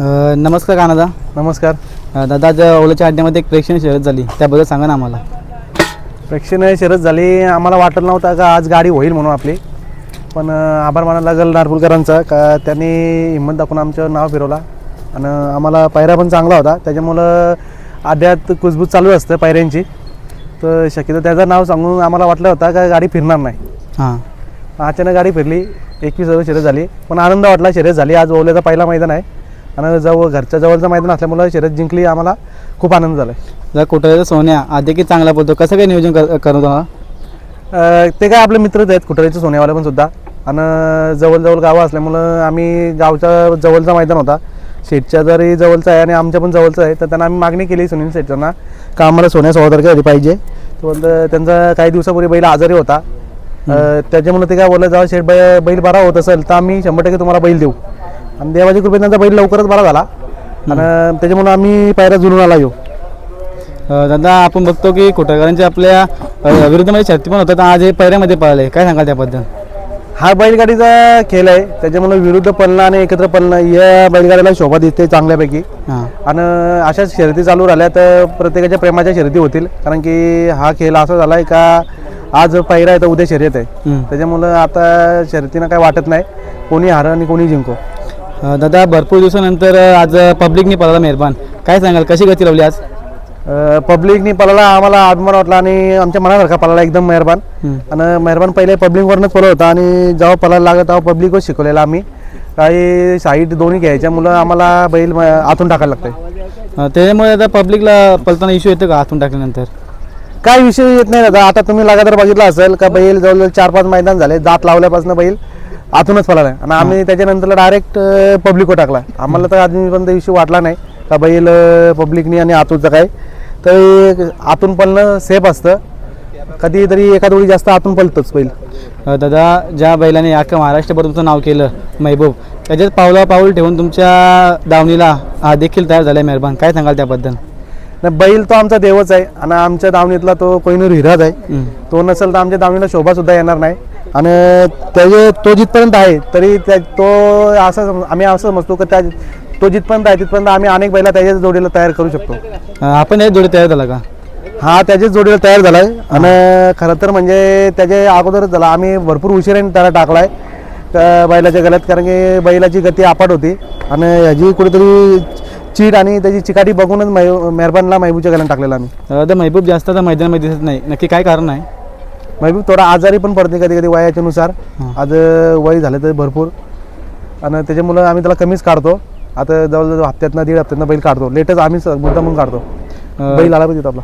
अ, नमस्कार कानादा. नमस्कार. अ, दादा आज ओलाच्या अड्ड्यामध्ये एक प्रेक्षणीय शर्यत झाली. त्याबद्दल सांगा ना आम्हाला. प्रेक्षणीय शरद झाली. आम्हाला वाटलं नव्हतं का आज गाडी होईल म्हणून आपली. पण अं, आभार मानायला लागेल नारपूरकरांचा का त्यांनी हिंमत दाखवून आमचं नाव फिरवला. आणि आम्हाला पायऱ्या पण चांगला होता. त्याच्यामुळं अड्ड्यात कुजबूज चालू असतं पायऱ्यांची. तर शक्यतो त्याचं नाव सांगून आम्हाला वाटलं होतं का गाडी फिरणार नाही. हां. अचानक गाडी फिरली. एकवीस हजार शर्यत झाली. पण आनंद वाटला शर्यत झाली. आज ओल्याचा पहिला मैदान आहे. आणि जवळ घरच्या जवळचं मैदान असल्यामुळं शर्यत जिंकली आम्हाला खूप आनंद झाला जर कुठं सोन्या आधी की चांगला पडतो कसं काय नियोजन कर करतो हा अ, ते काय आपले मित्रच आहेत कुठल्याचे सोन्यावाले पण सुद्धा. आणि जवळजवळ गावं असल्यामुळं आम्ही गावच्या जवळचा मैदान होता. शेटच्या जरी जवळचा आहे आणि आमच्या पण जवळचं आहे तर त्यांना आम्ही मागणी केली सुनील शेटच्यांना का आम्हाला सोन्या सोळा आधी पाहिजे. तो बोलतं त्यांचा काही दिवसापूर्वी बैल आजारी होता. अ, त्याच्यामुळे ते काय बोललं जेव्हा शेट बै बैल बरा होत असेल तर आम्ही शंभर टक्के तुम्हाला बैल देऊ. आणि देवाची कृपे त्यांचा बैल लवकरच बरा झाला. आणि त्याच्यामुळे आम्ही पायऱ्या जुळून आला येऊ दादा आपण बघतो की कुठेकरांच्या आपल्या विरुद्धमध्ये शर्ती पण होतात. आज हे पहिऱ्यामध्ये पळाले. काय सांगाल त्याबद्दल? हा बैलगाडीचा खेळ आहे. त्याच्यामुळे विरुद्ध पळणं आणि एकत्र पळणं या बैलगाडीला शोभा दिसते चांगल्यापैकी. आणि अशाच शर्यती चालू राहिल्या तर प्रत्येकाच्या प्रेमाच्या शर्यती होतील. कारण की हा खेळ असा झाला आहे का आज पहिरा आहे तर उद्या शर्यत आहे. त्याच्यामुळं आता शर्यतीनं काय वाटत नाही. कोणी हार आणि कोणी जिंको. दादा भरपूर दिवसानंतर आज पब्लिकने पळाला मेहरबान. काय सांगाल कशी गती लावली आज? पब्लिकनी पळाला आम्हाला अभिमान वाटला आणि आमच्या मनासारखा पळाला एकदम मेहरबान. आणि मेहरबान पहिले पब्लिकवरनंच पळत होता आणि जेव्हा पळायला लागला तेव्हा पब्लिकच शिकवलेला आम्ही. काही साईड दोन्ही घ्यायच्या मुलं आम्हाला बैल आतून टाकायला लागतंय. त्याच्यामुळे आता पब्लिकला पळताना इश्यू येतो का हातून टाकल्यानंतर? काय विषय येत नाही दादा. आता तुम्ही लगातार बघितला असेल का बैल जवळजवळ चार पाच मैदान झाले जात लावल्यापासून बैल आतूनच पळाला आणि आम्ही त्याच्यानंतर डायरेक्ट पब्लिकवर टाकला. आम्हाला तर अजूनपर्यंत इश्यू वाटला नाही का बैल पब्लिकनी आणि आतूनचं काय. तर आतून पळणं सेफ असतं. कधीतरी एका दोळी जास्त आतून पळतोच बैल. दादा ज्या बैलाने अख्खा महाराष्ट्रभर तुमचं नाव केलं महबूब त्याच्यात पावला पाऊल ठेवून तुमच्या दावणीला हा देखील तयार झाला मेहरबान. काय सांगाल त्याबद्दल? नाही, बैल तो आमचा देवच आहे. आणि आमच्या दावणीतला तो कोहिनूर हिराज आहे. तो नसेल तर आमच्या दावणीला शोभा सुद्धा येणार नाही. आणि त्याचे तो जिथपर्यंत आहे तरी त्या तो असं आम्ही असं समजतो की त्या तो जिथपर्यंत आहे तिथपर्यंत आम्ही अनेक बैला त्याच्याच जोडीला तयार करू शकतो. अ, आपण हे जोडी तयार झाला का? हा त्याच्याच जोडीला तयार झालाय. आणि खरं तर म्हणजे त्याच्या अगोदरच झाला. आम्ही भरपूर उशिराने त्याला टाकलाय त्या बैलाच्या गल्यात कारण की बैलाची गती अपाट होती. आणि ह्याची कुठेतरी चीट आणि त्याची चिकाटी बघूनच मै मेहरबानला महबूबच्या गल्यात टाकलेला आम्ही. अ, महबूब जास्त आता मैदानामध्ये दिसत नाही. नक्की काय कारण आहे? महबूब थोडा आजारी पण पडते कधी कधी वयाच्या नुसार हां. आज वय झालं तर भरपूर. आणि त्याच्यामुळं आम्ही त्याला कमीच काढतो. आता जवळजवळ हप्त्यातनं दीड हप्त्यातनं बैल काढतो. लेटच आम्ही मुद्दा म्हणून काढतो. बैल आला पाहिजे आपला.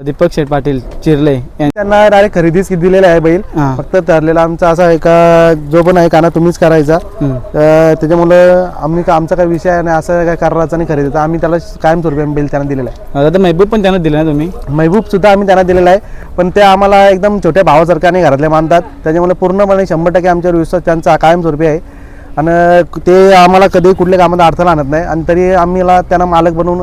दीपक शेठ पाटील चिरले त्यांना डायरेक्ट खरेदीच दिलेला आहे बैल. हां. फक्त ठरलेला आमचा असा आहे का जो पण आहे काना तुम्हीच करायचा. हम्म. त्याच्यामुळं आम्ही का आमचा काही विषय आहे आणि असं काय करायचा नाही खरेदीचा आम्ही त्याला कायमस्वरूपी आम्ही बैल त्यांना दिलेला आहे. दादा महबूब पण त्यांना दिलं ना तुम्ही? महबूब सुद्धा आम्ही त्यांना दिलेला आहे. पण ते आम्हाला एकदम छोट्या भावासारखं आणि घरातले मानतात. त्याच्यामुळे पूर्णपणे शंभर टक्के आमच्यावर विश्वास त्यांचा कायमस्वरूपी आहे. आणि ते आम्हाला कधी कुठल्या कामात अडथळा आणत नाही. आणि तरी आम्हाला त्यांना मालक बनवून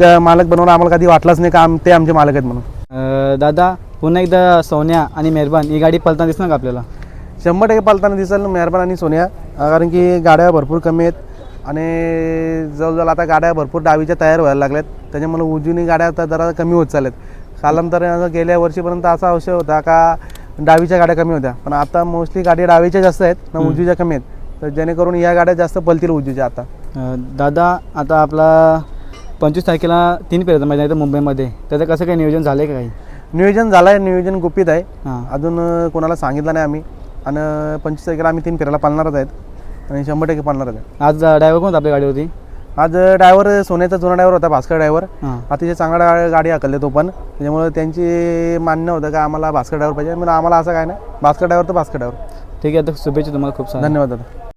क- मालक बनवून आम्हाला कधी वाटलंच नाही का आम ते आमचे मालक आहेत म्हणून. दादा पुन्हा एकदा सोन्या आणि मेहरबान ही गाडी पळताना दिसणार का आपल्याला? शंभर टक्के पालताना दिसेल मेहरबान आणि सोनिया कारण की गाड्या भरपूर कमी आहेत आणि जवळजवळ आता गाड्या भरपूर डावीच्या तयार व्हायला लागल्यात. त्याच्यामुळे उजवीनी गाड्या आता जरा कमी होत चालल्यात. कालांतरानं गेल्या वर्षीपर्यंत असा विषय होता का डावीच्या गाड्या कमी होत्या. पण आता मोस्टली गाडी डावीच्या जास्त आहेत ना उजवीच्या कमी आहेत. तर जेणेकरून या गाड्या जास्त पलतील उजवीच्या आता. दादा आता आपला पंचवीस तारखेला तीन पेरचं मैदान आहे मुंबईमध्ये. त्याचं कसं काही नियोजन झालं आहे का काही? नियोजन झालं आहे नियोजन गुपित आहे. हां. अजून कोणाला सांगितलं नाही आम्ही. आणि पंचवीस तारखेला आम्ही तीन फेऱ्याला पालणारच आहेत. आणि शंभर टक्के पालणारच आहे आज ड्रायव्हर कोण होता आपल्या गाडीवरती? आज ड्रायव्हर सोन्याचा जुना ड्रायव्हर होता भास्कर ड्रायव्हर. हां. अतिशय चांगला गाडी हाकलले तो पण. त्याच्यामुळे त्यांची मान्य होतं का आम्हाला भास्कर ड्रायव्हर पाहिजे. म्हणून आम्हाला असं काय नाही. भास्कर ड्रायव्हर तर भास्कर ड्रायव्हर. ठीक आहे आता शुभेच्छा तुम्हाला खूप साऱ्या. धन्यवाद दादा.